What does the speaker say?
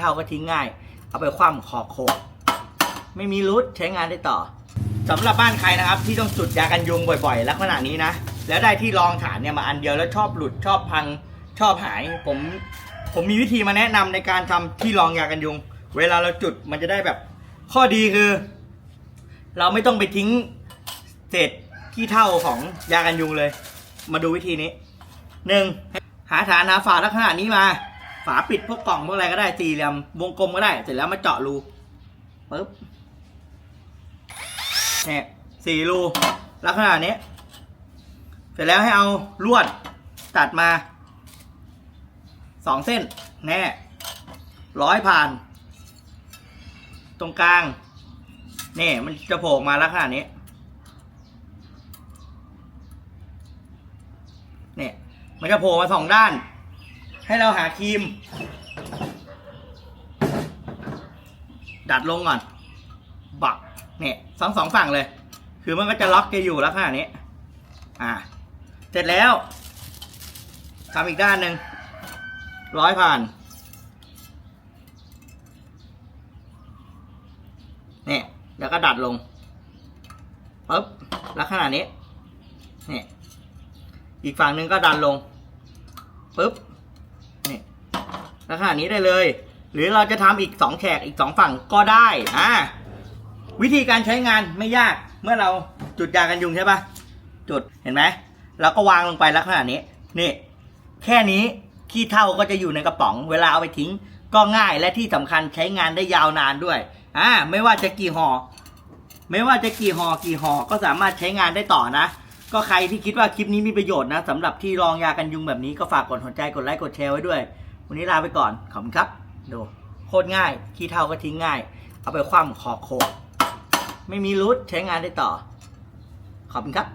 เท่าก็ทิ้งง่าย เอาไปคว่ำขอบโคกไม่มีรูทใช้งานได้ต่อสำหรับบ้านใครนะครับ ที่ต้องจุดยากันยุงบ่อยๆลักษณะนี้นะ แล้วได้ที่รองฐานเนี่ยมาอันเดียวแล้วชอบหลุดชอบพังชอบหาย ผมผมมีวิธีมาแนะนำในการทำที่รองยากันยุง เวลาเราจุดมันจะได้แบบ ข้อดีคือ เราไม่ต้องไปทิ้งเศษที่เท่าของยากันยุงเลย มาดูวิธีนี้หนึ่งหาฐานหาฝาลักษณะนี้มาาปิดพวกกล่องพวกอะไรก็ได้สี่เหลี่ยมวงกลมก็ได้ เสร็จแล้วมาเจาะรูปึ๊บเนี่ยสี่รูลักษณะนี้ เสร็จแล้วให้เอาลวดตัดมาสองเส้น แน่ร้อยผ่าน ตรงกลางนี่มันจะโผล่มาลักษณะนี้เนี่ยมันจะโผล่มาสองด้าน ให้เราหาครีม ดัดลงก่อน บักเนี่ยสองสองฝั่งเลย คือมันก็จะล็อกจะอยู่แล้วขนาดนี้ อ่า เสร็จแล้วทำอีกด้านหนึ่งร้อยผ่านเนี่ยแล้วก็ดัดลงปึ๊บลักษณะนี้เนี่ยอีกฝั่งหนึ่งก็ดันลงปึ๊บ ลักษณะนี้ได้เลย หรือเราจะทำอีกสองแฉกอีกสองฝั่งก็ได้อ่าวิธีการใช้งานไม่ยากเมื่อเราจุดยากันยุงใช่ปะจุดเห็นไหมเราก็วางลงไปลักษณะนี้นี่แค่นี้ขี้เท่าก็จะอยู่ในกระป๋อง เวลาเอาไปทิ้งก็ง่ายและที่สำคัญใช้งานได้ยาวนานด้วยอ่าไม่ว่าจะกี่ห่อไม่ว่าจะกี่ห่อกี่ห่อก็สามารถใช้งานได้ต่อนะ ก็ใครที่คิดว่าคลิปนี้มีประโยชน์นะสำหรับที่รองยากันยุงแบบนี้ก็ฝากกดหัวใจกดไลค์กดแชร์ไว้ด้วย วันนี้ลาไปก่อน ขอบคุณครับ ดู โคตรง่าย ขี้เท่าก็ทิ้งง่าย เอาไปคว่ำขอโคกไม่มีรูทใช้งานได้ต่อ ขอบคุณครับ